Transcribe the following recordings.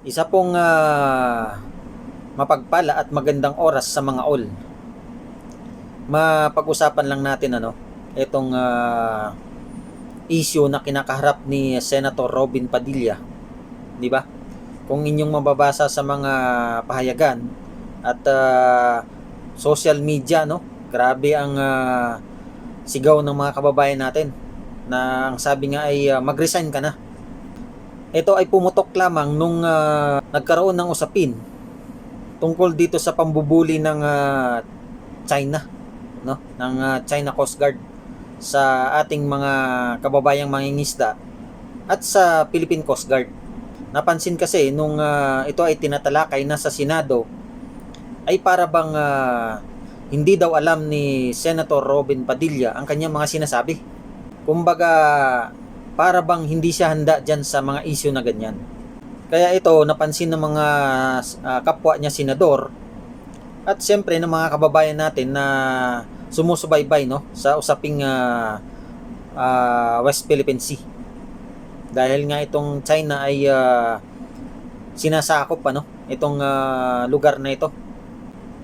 Isa pong ah, mapagpala at magandang oras sa mga all. Mapag-usapan lang natin ano, itong ah, issue na kinakaharap ni Senator Robin Padilla. 'Di ba? Kung inyong mababasa sa mga pahayagan at ah, social media no, grabe ang ah, sigaw ng mga kababayan natin na ang sabi nga ay ah, mag-resign ka na. Ito ay pumutok lamang nung ah, nagkaroon ng usapin tungkol dito sa pambubuli ng ah, China, no? Ng ah, China Coast Guard sa ating mga kababayang mangingisda at sa Philippine Coast Guard. Napansin kasi nung ah, ito ay tinatalakay na sa Senado ay para bang ah, hindi daw alam ni Senator Robin Padilla ang kanyang mga sinasabi. Kumbaga para bang hindi siya handa dyan sa mga issue na ganyan. Kaya ito napansin ng mga ah, kapwa niya senador at siyempre ng mga kababayan natin na sumusubaybay no sa usaping ah, ah, West Philippine Sea. Dahil nga itong China ay ah, sinasakop ano itong ah, lugar na ito.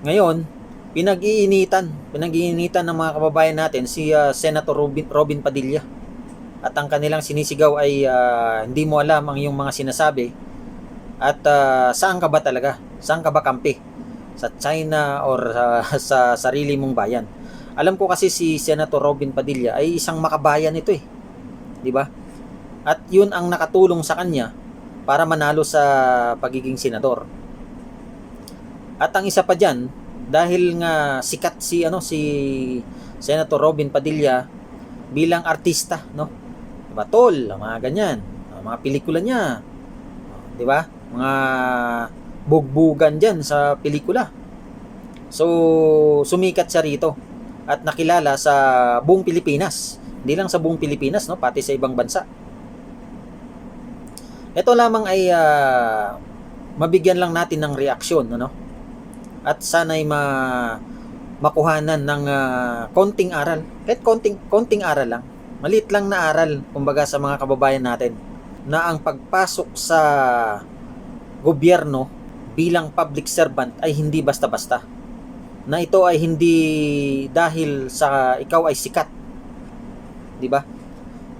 Ngayon, pinag-iinitan, pinag-iinitan ng mga kababayan natin si ah, Senator Robin, Robin Padilla. At ang kanilang sinisigaw ay ah, hindi mo alam ang iyong mga sinasabi at ah, saan ka ba talaga? Saan ka ba kampi? Sa China or ah, sa sarili mong bayan? Alam ko kasi si Senator Robin Padilla ay isang makabayan ito eh. 'Di ba? At 'yun ang nakatulong sa kanya para manalo sa pagiging senador. At ang isa pa diyan, dahil nga sikat si ano si Senator Robin Padilla bilang artista, no? Diba, tol, mga ganyan, mga pelikula niya. 'Di ba? Mga bugbugan diyan sa pelikula. So, sumikat siya rito at nakilala sa buong Pilipinas. Hindi lang sa buong Pilipinas, no, pati sa ibang bansa. Ito lamang ay ah, mabigyan lang natin ng reaksyon, ano? At sana'y ma makuhanan ng ah, konting aral. Kahit konting konting aral lang. Maliit lang na aral kumbaga sa mga kababayan natin na ang pagpasok sa gobyerno bilang public servant ay hindi basta-basta. Na ito ay hindi dahil sa ikaw ay sikat. 'Di ba?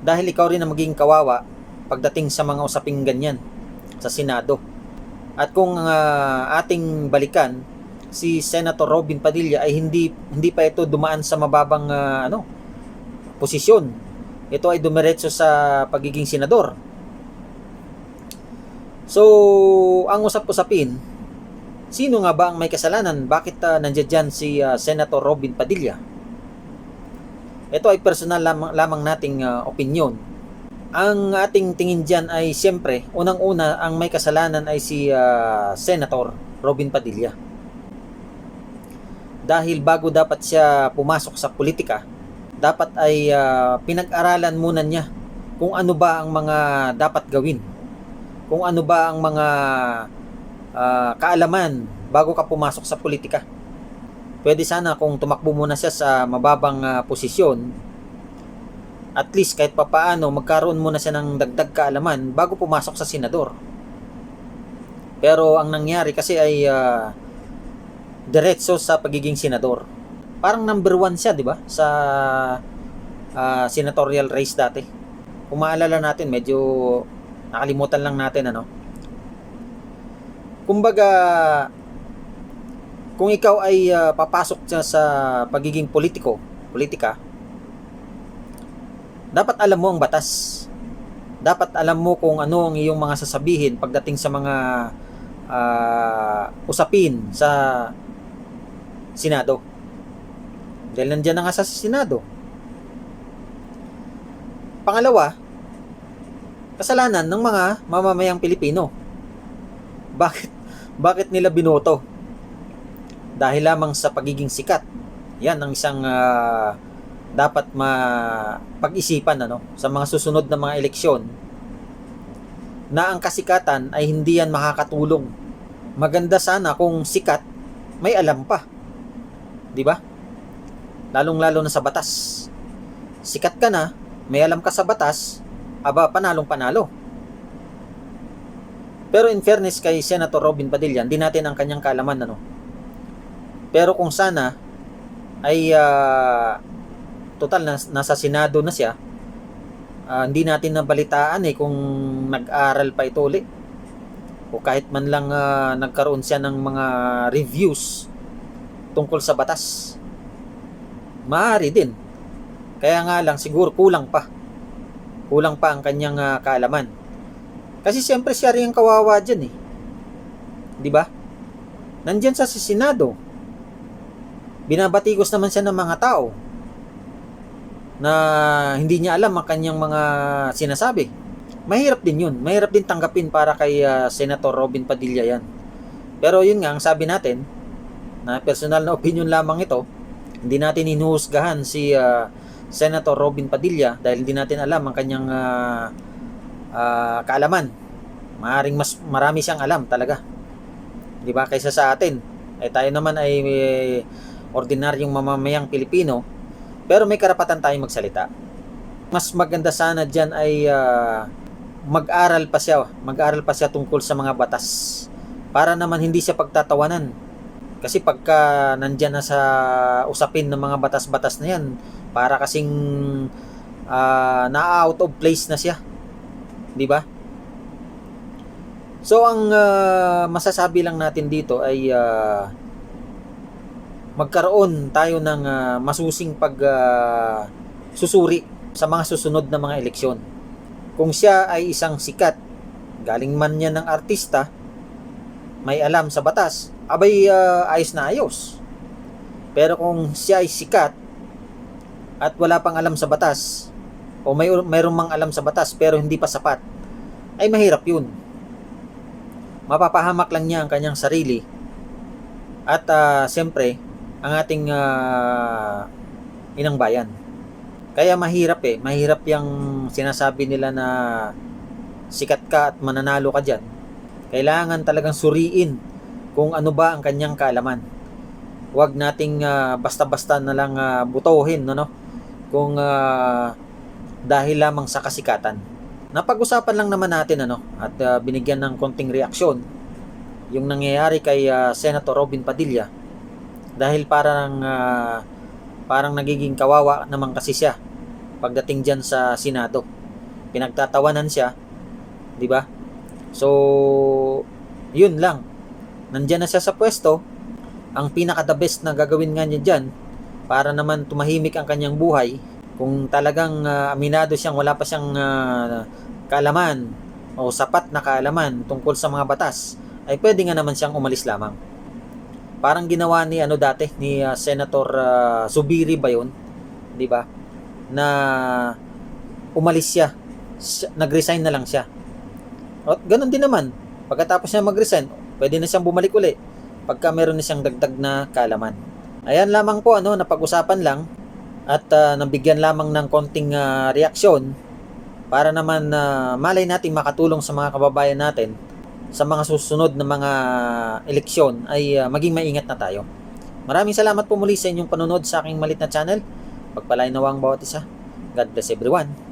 Dahil ikaw rin ang maging kawawa pagdating sa mga usaping ganyan sa Senado. At kung ah, ating balikan, si Senator Robin Padilla ay hindi hindi pa ito dumaan sa mababang ah, ano posisyon. Ito ay dumiretso sa pagiging senador. So, ang usap-usapin, sino nga ba ang may kasalanan? Bakit uh, nandiyan dyan si ah, Senator Robin Padilla? Ito ay personal lamang, lamang nating ah, opinion. Ang ating tingin dyan ay siyempre, unang-una, ang may kasalanan ay si ah, Senator Robin Padilla. Dahil bago dapat siya pumasok sa politika, dapat ay ah, pinag-aralan muna niya kung ano ba ang mga dapat gawin. Kung ano ba ang mga ah, kaalaman bago ka pumasok sa politika. Pwede sana kung tumakbo muna siya sa mababang ah, posisyon, at least kahit papaano magkaroon muna siya ng dagdag kaalaman bago pumasok sa senador. Pero ang nangyari kasi ay ah, diretso sa pagiging senador. Parang number one siya, di ba? Sa ah, senatorial race dati. Kung maalala natin, medyo nakalimutan lang natin ano. Kumbaga, kung ikaw ay ah, papasok siya sa pagiging politiko, politika, dapat alam mo ang batas. Dapat alam mo kung ano ang iyong mga sasabihin pagdating sa mga ah, usapin sa Senado. Dahil nandiyan na nga sa Senado. Pangalawa, kasalanan ng mga mamamayang Pilipino. Bakit bakit nila binoto? Dahil lamang sa pagiging sikat. Yan ang isang ah, dapat mapag-isipan ano sa mga susunod na mga eleksyon na ang kasikatan ay hindi yan makakatulong. Maganda sana kung sikat may alam pa. 'Di ba? Lalong-lalo na sa batas. Sikat ka na, may alam ka sa batas, aba panalong panalo. Pero in fairness kay Senator Robin Padilla, hindi natin ang kanyang kaalaman ano. Pero kung sana ay ah, total nas, nasa Senado na siya, ah, hindi natin nabalitaan eh kung nag-aral pa ito uli. O kahit man lang ah, nagkaroon siya ng mga reviews tungkol sa batas. Maaari din. Kaya nga lang siguro kulang pa. Kulang pa ang kanyang ah, kaalaman. Kasi siyempre siya rin ang kawawa dyan eh. Di ba? Nandyan sa Senado. Binabatikos naman siya ng mga tao na hindi niya alam ang kanyang mga sinasabi. Mahirap din yun. Mahirap din tanggapin para kay ah, Senator Robin Padilla yan. Pero yun nga, ang sabi natin, na personal na opinion lamang ito, hindi natin inuhusgahan si ah, Senator Robin Padilla dahil hindi natin alam ang kanyang ah, ah, kaalaman. Maaring mas marami siyang alam talaga. 'Di ba? Kaysa sa atin. Eh tayo naman ay eh, ordinaryong mamamayang Pilipino, pero may karapatan tayong magsalita. Mas maganda sana diyan ay ah, mag-aral pa siya, mag-aral pa siya tungkol sa mga batas para naman hindi siya pagtatawanan. Kasi pagka nandyan na sa usapin ng mga batas-batas na yan, para kasing ah, na-out of place na siya. 'Di ba? So ang ah, masasabi lang natin dito ay ah, magkaroon tayo ng ah, masusing pag ah, susuri sa mga susunod na mga eleksyon. Kung siya ay isang sikat, galing man niya ng artista, may alam sa batas, abay ah, ayos na ayos. Pero kung siya ay sikat at wala pang alam sa batas, o may mayroong mang alam sa batas pero hindi pa sapat, ay mahirap yun. Mapapahamak lang niya ang kanyang sarili at ah, siyempre ang ating ah, inang bayan. Kaya mahirap eh, mahirap yung sinasabi nila na sikat ka at mananalo ka dyan. Kailangan talagang suriin kung ano ba ang kanyang kaalaman. Huwag nating ah, basta-basta na lang ah, butuhin no, no? kung ah, dahil lamang sa kasikatan. Napag-usapan lang naman natin ano at ah, binigyan ng konting reaksyon yung nangyayari kay ah, Senator Robin Padilla dahil parang ah, parang nagiging kawawa naman kasi siya pagdating diyan sa Senado. Pinagtatawanan siya, 'di ba? So, yun lang. Nandiyan na siya sa pwesto. Ang pinaka the best na gagawin nga niya diyan para naman tumahimik ang kanyang buhay kung talagang ah, aminado siyang wala pa siyang ah, kaalaman o sapat na kaalaman tungkol sa mga batas ay pwede nga naman siyang umalis lamang. Parang ginawa ni ano dati ni ah, Senator ah, Zubiri ba 'yun? 'Di ba? Na umalis siya. Siya- Nag-resign na lang siya. At ganun din naman. Pagkatapos niya mag-resign, pwede na siyang bumalik uli pagka meron na siyang dagdag na kaalaman. Ayan lamang po ano, napag-usapan lang at ah, nabigyan lamang ng konting ah, reaksyon para naman na malay nating makatulong sa mga kababayan natin sa mga susunod na mga eleksyon ay ah, maging maingat na tayo. Maraming salamat po muli sa inyong panonood sa aking malit na channel. Pagpalain nawa ang bawat isa. God bless everyone.